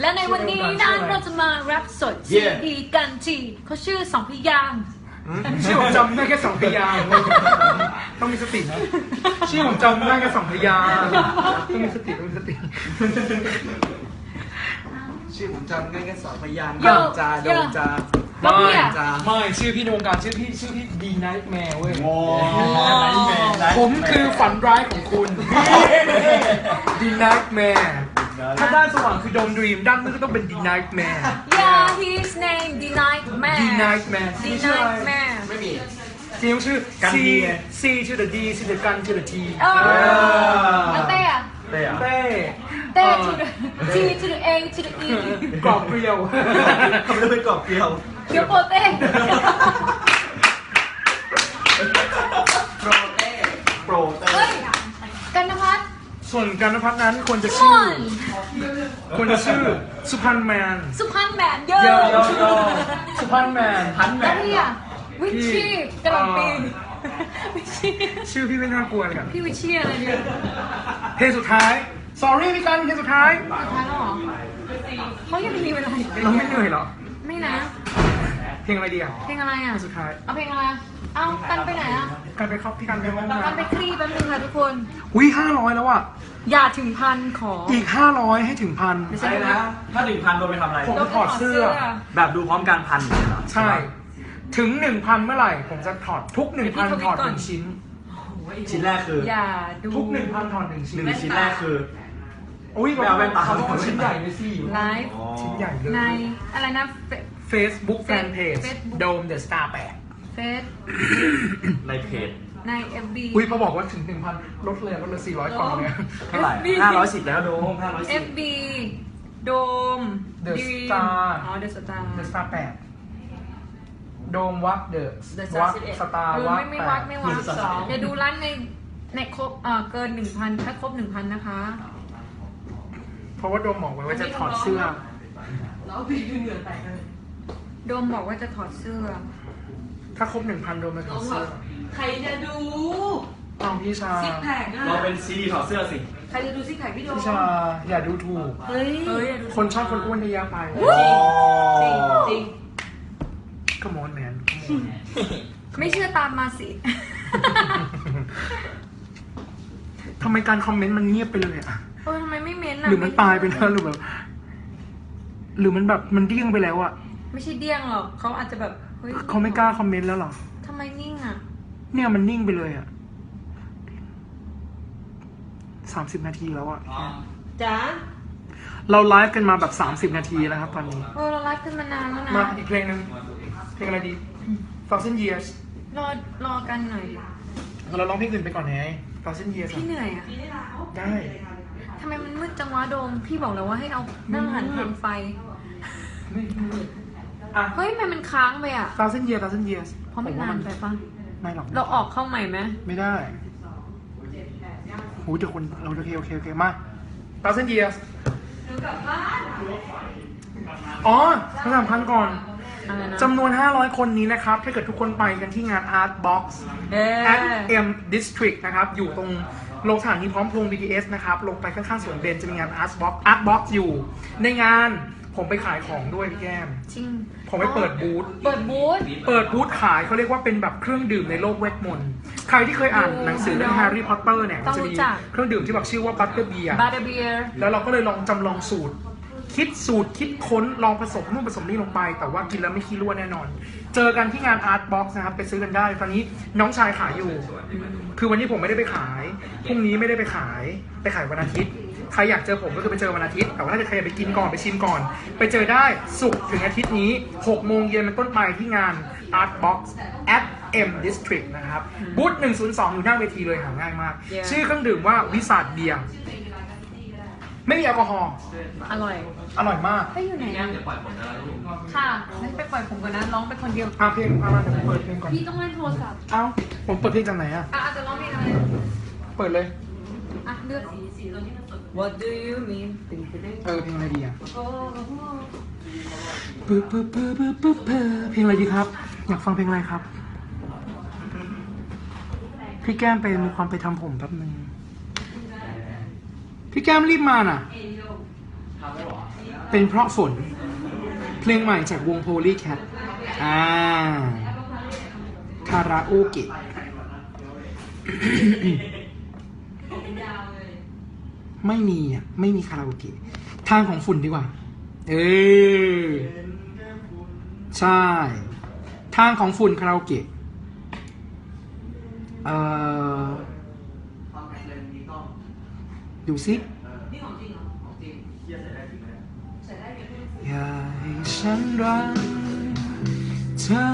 และในวันนี้นั้นเราจะมาแรปสดซีดีกันทีเขาชื่อสองพยางค์ชื่อผมจำได้แค่สองพยางค์ต้องมีสตินะชื่อผมจำได้แค่สองพยางค์ต้องมีสติต้องมีสติ ชื่อผมจำง่ายแค่สองพยางค์โยดงจาโดงจาแล้วพี่อะ จาไม่ชื่อพี่ในวงการชื่อพี่ชื่อพี่ดีไนท์แมวเว้ยไนท์แมนไนท์ผมคือฝันร้ายของคุณ ดีไนท์แมว ถ้าด้านสว่างคือดมดรีมด้านมืดก็ต้องเป็นดีไนท์แมว Yeah his name the night man The Night Man the นี่ชื่ออะไร night man ไม่มีทีมชื่อ กัน C ดีไง C to the D C to the กัน to the T เออแล้วเต้อะเต้อะเต้เต้ to the T to the A to the E กรอบเกลียวทำไมต้องเป็นกรอบเกลียวเกียวโปเต้ ส่วนกันนพัฒน์นั้นควรจะมชื่ออนควรจะชื่อสุพรรณแมน สุพรรณแมนเยอะเยอะเยอะเยอะสุพรรณแมนพันแมแล้วน พี่อะวิชชี่กระหล่ำปีวิชชี่ชื่อพี่ไม่น่ากลัวเลยอะพี่วิชชี่อะไรเนี่ยเพลงสุดท้าย sorry พี่กันเพลงสุดท้าย สุดท้ายแล้วเหรอเขายังมีเวลาอีกเราไม่เหนื่อยเหรอ ไม่นะ เพลงอะไรดีอะเพลงอะไรอะ สุดท้าย เอาเพลงอะไรอะ เอากันไปไหนอะกันไปครับพี่กันไปห้องกันน้ำไปคลี่แป๊บนึงค่ะทุกคน อุ้ยห้าร้อยแล้วอะ อย่าถึงพันขออีกห้าร้อยให้ถึงพัน ไม่ใช่ใช่นะ ถ้าหนึ่งพันโดนไปทำอะไร ผมจะถอดเสื้อ แบบดูพร้อมกันพันเนี่ยเหรอใช่ ถึงหนึ่งพันเมื่อไหร่ ผมจะถอดทุกหนึ่งพันถอดหนึ่งชิ้น ชิ้นแรกคืออย่าดูทุกหนึ่งพันถอดหนึ่งชิ้นหนึ่งชิ้นแรกคือ อุ้ยไม่เอาแว่นตา เขาบอกว่าชิ้นใหญ่เลยสิไลฟ์ชิ้นใหญ่เลย ในอะไรนะ Facebook Fanpage Facebook Dome the Star 8 เฟซในเพจในเอฟบี อุ้ยพอบอกว่าถึงหนึ่งพันลดเลยลดเลยสี่ร้อยกล่องเนี่ย เท่าไหร่ห้าร้อยสิบแล้วโดมห้าร้อยเอสิบฟบีโดม The Star อ๋อเดอะสตาร์ The Star 8โดมวัดเดอะ The วั Star ด11 สตาร์เออวัดไม่ไม่แปวัดดไม่วัดเดี๋ยวดูร้านในในครบเอ่อเกินหนึ่งพันถ้าครบหนึ่งพันนะคะ เพราะว่าโดมบอกไว้ว่าจะถอดเสื้อโดมบอกว่าจะถอดเสื้อ ถ้าครบหนึ่งพันโดมจะถอดเสื้อใครจะดูอ้าวพี่ชาซิกแพคอะเราเป็นซีดีถอดเสื้อสิ ใครจะดูซิกแพคพี่โดมพี่ชาอย่าดูถูก เฮ้ยเฮ้ยอย่าดูคนชอบคนอ้วนเยอะไปจริงจริงขโมยแมนไม่เชื่อตามมาสิทำไมการคอมเมนต์มันเงียบไปเลยอะเออทำไมไม่เม้นต์อะหรือมันตายไปแล้วหรือแบบ หรือมันแบบมันเดี้ยงไปแล้วอะไม่ใช่เดี้ยงหรอกเขาอาจจะแบบเฮ้ยเขาไม่กล้าคอมเมนต์แล้วเหรอ ทำไมนิ่งอะ เนี่ยมันนิ่งไปเลยอะสามสิบนาทีแล้วอะจ้าเราไลฟ์กันมาแบบสามสิบนาทีแล้วครับตอนนี้ เออเราไลฟ์กันมานานแล้วนะ มาอีกเพลงหนึ่งเพลงอะไรดี Thousand Years รอรอกันหน่อยดิเราร้องเพลงอื่นไปก่อนไง Thousand Years พี่เหนื่อยอะได้ทำไมมันมืดจังวะโดม พี่บอกแล้วว่าให้เอานั่งหันทางไฟ อะเฮ้ยทำไมมันค้างไปอะ Thousand Years Thousand Years เพราะมันนานไปปะไม่หรอกเราออกเข้าใหม่ไหมไม่ได้โหเดี๋ยวคนเราโอเคโอเคโอเคมา Thousand Years อ๋อคำถามพันก่อน อะไรนะจำนวน 500 คนนี้นะครับ ถ้าเกิดทุกคนไปกันที่งาน Art Box เอ๊ะ at M District นะครับ อยู่ตรงลงสถานีพร้อมพงษ์ BTS นะครับ ลงไปข้างๆสวนเบนจะมีงาน Art Box Art Box อยู่ ในงาน ผมไปขายของด้วยพี่แก้ม จริงผมไปเปิดบูธ เปิดบูธ เปิดบูธขายเขาเรียกว่าเป็นแบบเครื่องดื่มในโลกเวทมนต์ ใครที่เคยอ่านหนังสือเรื่องแฮร์รี่พอตเตอร์เนี่ย มันจะมีเครื่องดื่มที่แบบชื่อว่าบัตเตอร์เบียร์บาร์เบียร์ แล้วเราก็เลยลองจำลองสูตร คิดสูตรคิดค้นลองผสมนู่นผสมนี่ลงไป แต่ว่ากินแล้วไม่ขี้รั่วแน่นอน เจอกันที่งาน Art Box นะครับ ไปซื้อกันได้ ตอนนี้น้องชายขายอยู่ คือวันนี้ผมไม่ได้ไปขาย พรุ่งนี้ไม่ได้ไปขาย ไปขายวันอาทิตย์ ใครอยากเจอผมก็คือไปเจอวันอาทิตย์ แต่ว่าถ้าจะใครอยากไปกินก่อนไปชิมก่อน ไปเจอได้ศุกร์ถึงอาทิตย์นี้6โมงเย็นเป็นต้นไปที่งาน Art Box at M District นะครับบูธ102 อยู่หน้าเวทีเลยหาง่ายมากชื่อเครื่องดื่มว่าวิสาดเบียร์ไม่มีแอลกอฮอล์อร่อยอร่อยมากไปอยู่ไหนอะค่ะงั้นไปปล่อยผมก่อนนะร้องไปคนเดียวอะเพลงเอามาเดี๋ยวผมเปิดเพลงก่อนพี่ต้องเล่นโทรศัพท์ เอ้าผมเปิดเพลงจากไหนอะอะอาจจะร้องเพลงอะไรเปิดเลย อะเลือก What do you mean ตึงไปเลยเออเพลงอะไรดีอะโอ้โหปึ๊บปึ๊บปึ๊บปึ๊บปึ๊บปึ๊บเพลงอะไรดีครับ อยากฟังเพลงอะไรครับ พี่แก้มไปมีความไปทำผมแป๊บนึง พี่แก้มรีบมาน่ะ เป็นเพราะฝน เพลงใหม่จากวง Polycat อ่าคาราโอเกะ ไม่มีอะไม่มีคาราโอเกะทางของฝุ่นดีกว่า เออใช่ ทางของฝุ่นคาราโอเกะเอ่อดูซิองจริงเหรอของจริงเชี่ยใส่ได้จริงไหมใส่ได้เยอะด้วยอย่าให้ฉันรักเธอ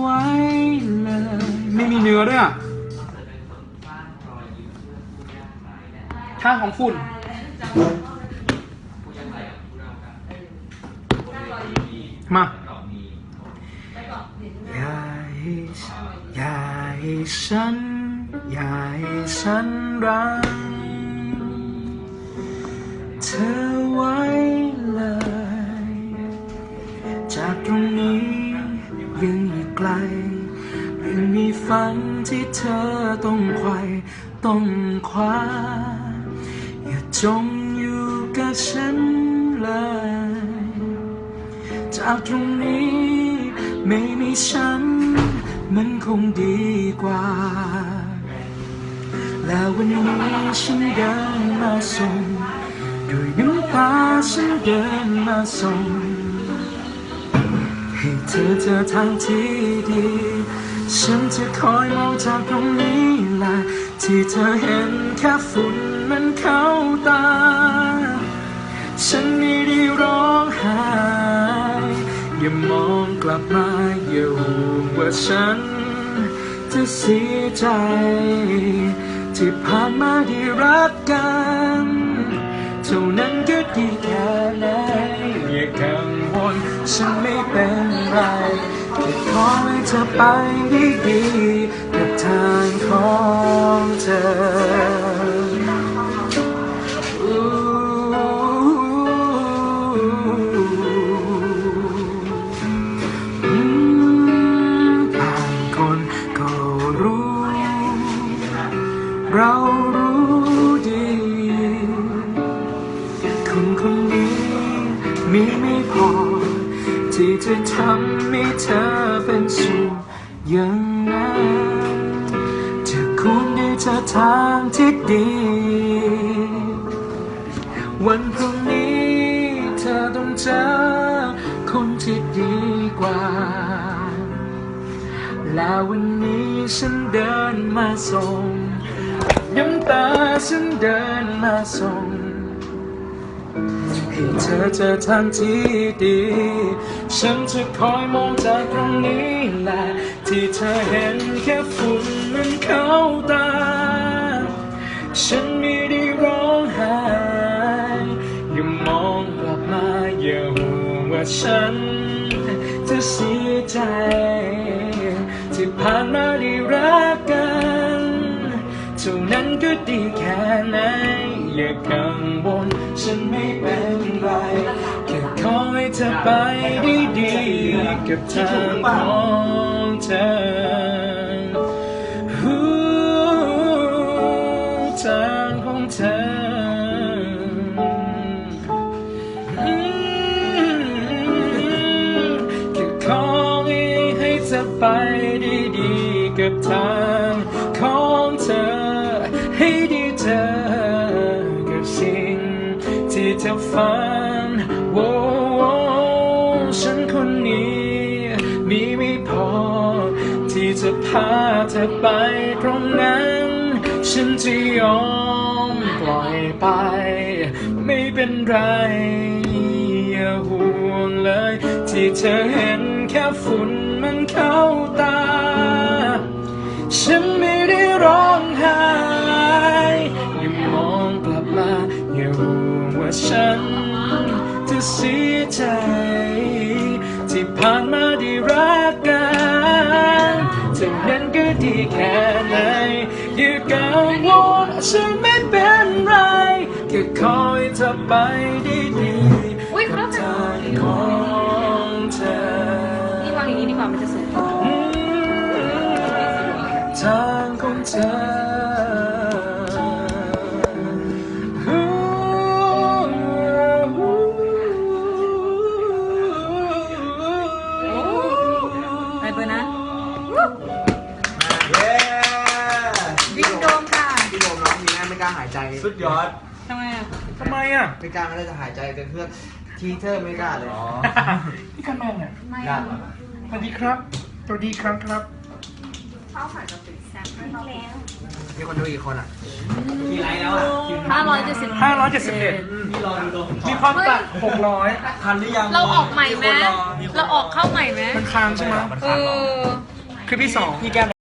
ไว้เลย ไม่มีเนื้อด้วยอะทางของฝุ่น มาอย่าให้อย่าให้ฉันอย่าให้ฉันรักเธอไว้เลย จากตรงนี้ยังอีกไกลยังมีฝันที่เธอต้องไขว่ต้องคว้าอย่า จงอยู่กับฉันเลย จากตรงนี้ไม่มีฉัน มันคงดีกว่า แล้ววันนี้ฉันเดินมาส่งด้วยน้ำตาฉันเดินมาส่ง ให้เธอเจอทางที่ดี ฉันจะคอยมองจากตรงนี้ ละที่เธอเห็นแค่ฝุ่นมันเข้าตา ฉันไม่ได้ร้องไห้อย่ามองกลับมาอย่าห่วงว่าฉัน จะเสียใจ ที่ผ่านมาได้รักกันเท่านั้นก็ดีแค่ไหนอย่ากังวลฉันไม่เป็นไร ขอให้เธอไปได้ดีกับทางของเธอ Oh. อย่างนั้นจะคุณได้เจอทางที่ดี วันพรุ่งนี้เธอต้องเจอคนที่ดีกว่า แล้ววันนี้ฉันเดินมาส่งน้ำตาฉันเดินมาส่ง ให้เธอเจอทางที่ดี ฉันจะคอยมองจากตรงนี้แหละ ที่เธอเห็นแค่ฝุ่นมันเข้าตา ฉันไม่ได้ร้องไห้อย่ามองกลับมาอย่าห่วงว่าฉันจะเสียใจ ที่ผ่านมาได้รักกันเท่านั้นก็ดีแค่ไหน อย่ากังวลฉันไม่เป็นไรแค่ขอให้เธอไปด้ดีกับทางของเธอฮู้ทางของเธออืมแค่ขอให้เธอไปด้ดีกับทาง เธอฝันโว้ฉันคนนี้มีไม่พอ ที่จะพาเธอไปตรงนั้น ฉันจะยอมปล่อยไป ไม่เป็นไร อย่าห่วงเลย ที่เธอเห็นแค่ฝุ่นมันเข้าตา ฉัน ฉันจะเสียใจ ที่ผ่านมาได้รักกันเท่านั้นก็ดีแค่ไหนอย่ากังวลฉันไม่เป็นไรแค่คอยเธอไปได้ดีอุ๊ยครับทางของเธอนี่วางอย่างนี้ดีกว่ามันจะสวยทางของเธอ ไมอะไม่กล้าไม่ได้จะหายใจแต่เพื่อนทีเธอร์ไม่กล้าเลยอ๋อพี่กันแมนเนี่ยไม่ยากสวัสดีครับสวัสดีครับครับมีคนดูอีกคนอะมีไรแล้วอะห้าร้อยเจ็ดสิบ571พี่รอดูตรงมีความตัด600ทันหรือยังเราออกใหม่ไหมเราออกเข้าใหม่ไหมมันค้างใช่ไหมเออคือพี่สองพี่แก้ม